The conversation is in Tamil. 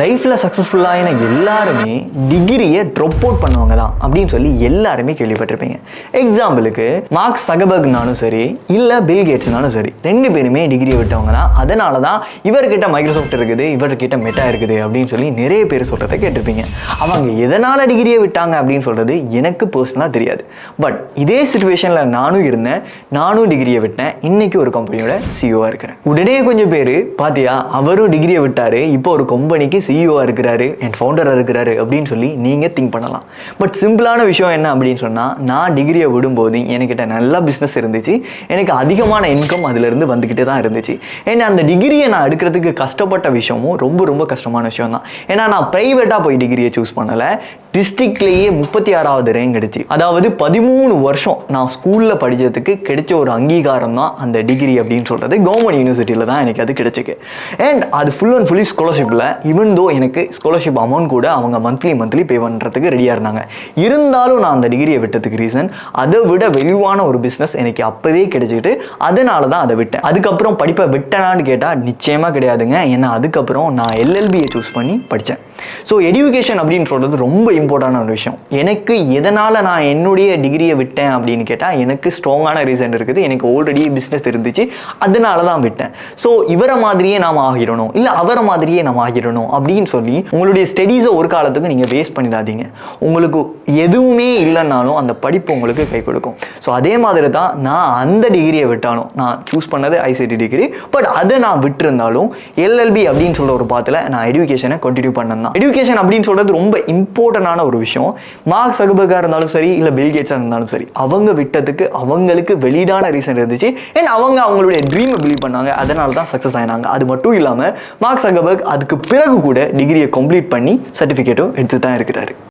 லைஃப்பில் சக்ஸஸ்ஃபுல்லான எல்லாருமே டிகிரியை ட்ரொப் அவுட் பண்ணவங்க தான் அப்படின்னு சொல்லி எல்லாருமே கேள்விப்பட்டிருப்பீங்க. எக்ஸாம்பிளுக்கு மார்க் சகபர்க்னாலும் சரி இல்லை பில் கேட்ஸ்னாலும் சரி ரெண்டு பேருமே டிகிரியை விட்டவங்க தான் அதனால தான் இவர்கிட்ட மைக்ரோசாஃப்ட் இருக்குது இவர்கிட்ட மெட்டா இருக்குது அப்படின்னு சொல்லி நிறைய பேர் சொல்கிறத கேட்டிருப்பீங்க. அவங்க எதனால் டிகிரியை விட்டாங்க அப்படின்னு சொல்கிறது எனக்கு பர்சனலாக தெரியாது. பட் இதே சுச்சுவேஷனில் நானும் இருந்தேன் நானும் டிகிரியை விட்டேன். இன்னைக்கு ஒரு கம்பெனியோட சிஓவாக இருக்கிறேன். உடனே கொஞ்சம் பேர் பார்த்தியா அவரும் டிகிரியை விட்டார் இப்போ ஒரு கம்பெனிக்கு சிஇஓவாக இருக்கிறாரு என் ஃபவுண்டராக இருக்கிறாரு அப்படின்னு சொல்லி நீங்கள் திங்க் பண்ணலாம். பட் சிம்பிளான விஷயம் என்ன அப்படின்னு சொன்னால் நான் டிகிரியை விடும்போது என்கிட்ட நல்ல பிஸ்னஸ் இருந்துச்சு. எனக்கு அதிகமான இன்கம் அதிலிருந்து வந்துக்கிட்டே தான் இருந்துச்சு. ஏன்னா அந்த டிகிரியை நான் எடுக்கிறதுக்கு கஷ்டப்பட்ட விஷயமும் ரொம்ப ரொம்ப கஷ்டமான விஷயம் தான். ஏன்னா நான் ப்ரைவேட்டாக போய் டிகிரியை சூஸ் பண்ணலை. டிஸ்ட்ரிக்ட்லேயே முப்பத்தி ஆறாவது ரேங்க் அடிச்சு. அதாவது பதிமூணு வருஷம் நான் ஸ்கூலில் படித்ததுக்கு கிடைச்ச ஒரு அங்கீகாரம் தான் அந்த டிகிரி அப்படின்னு சொல்கிறது கவர்மெண்ட் யூனிவர்சிட்டியில் தான் எனக்கு அது கிடைச்சிக்கு அண்ட் அது ஃபுல் அண்ட் ஃபுல்லி ஸ்காலர்ஷிப்பில் ஈவன் தோ எனக்கு ஸ்காலர்ஷிப் அமௌண்ட் கூட அவங்க மந்த்லி மந்த்லி பே பண்ணுறதுக்கு ரெடியாக இருந்தாங்க. இருந்தாலும் நான் அந்த டிகிரியை விட்டதுக்கு ரீசன் அதை விட வெளிவான ஒரு பிஸ்னஸ் எனக்கு அப்போவே கிடைச்சிட்டு அதனால தான் அதை விட்டேன். அதுக்கப்புறம் படிப்பை விட்டனான்னு கேட்டால் நிச்சயமாக கிடையாதுங்க. ஏன்னா அதுக்கப்புறம் நான் எல்எல்பியை சூஸ் பண்ணி படித்தேன் ஸோ எடியூகேஷன் அப்படின்னு சொல்கிறது ரொம்ப இம்பார்ட்டண்டான ஒரு விஷயம். எனக்கு எதனால் நான் என்னுடைய டிகிரியை விட்டேன் அப்படின்னு கேட்டால் எனக்கு ஸ்ட்ராங்கான ரீசன் இருக்குது. எனக்கு ஆல்ரெடி பிஸ்னஸ் இருந்துச்சு. அதனால தான் விட்டேன். ஸோ இவரை மாதிரியே நாம் ஆகிடணும். இல்லை அவரை மாதிரியே நாம் ஆகிடணும். அப்படின்னு சொல்லி உங்களுடைய ஸ்டடீஸை ஒரு காலத்துக்கு நீங்கள் வேஸ்ட் பண்ணிடாதீங்க. உங்களுக்கு எதுவுமே இல்லைன்னாலும் அந்த படிப்பு உங்களுக்கு கை கொடுக்கும். ஸோ அதே மாதிரி தான் நான் அந்த டிகிரியை விட்டாலும் நான் சூஸ் பண்ணது ஐசிடி டிகிரி பட் அதை நான் விட்டுருந்தாலும் எல்எல்பி அப்படின்னு சொல்கிற ஒரு பாத்தில் நான் எஜுகேஷனை கண்டினியூ பண்ணேன் தான். எஜுகேஷன் அப்படின்னு சொல்கிறது ரொம்ப இம்பார்ட்டண்டான ஒரு விஷயம். மார்க் சகுபகா இருந்தாலும் சரி இல்லை பில்கேட்ஸாக இருந்தாலும் சரி அவங்க விட்டதுக்கு அவங்களுக்கு வெளியிடான ரீசன் இருந்துச்சு. அண்ட் அவங்க அவங்களுடைய ட்ரீமை பிலீவ் பண்ணாங்க. அதனால தான் சக்ஸஸ் ஆயினாங்க. அது மட்டும் இல்லாமல் மார்க் சகபர்க் அதுக்கு பிறகு கூட கூட டிகிரியை கம்ப்ளீட் பண்ணி சர்டிஃபிகேட்டும் எடுத்து தான் இருக்கிறாரு.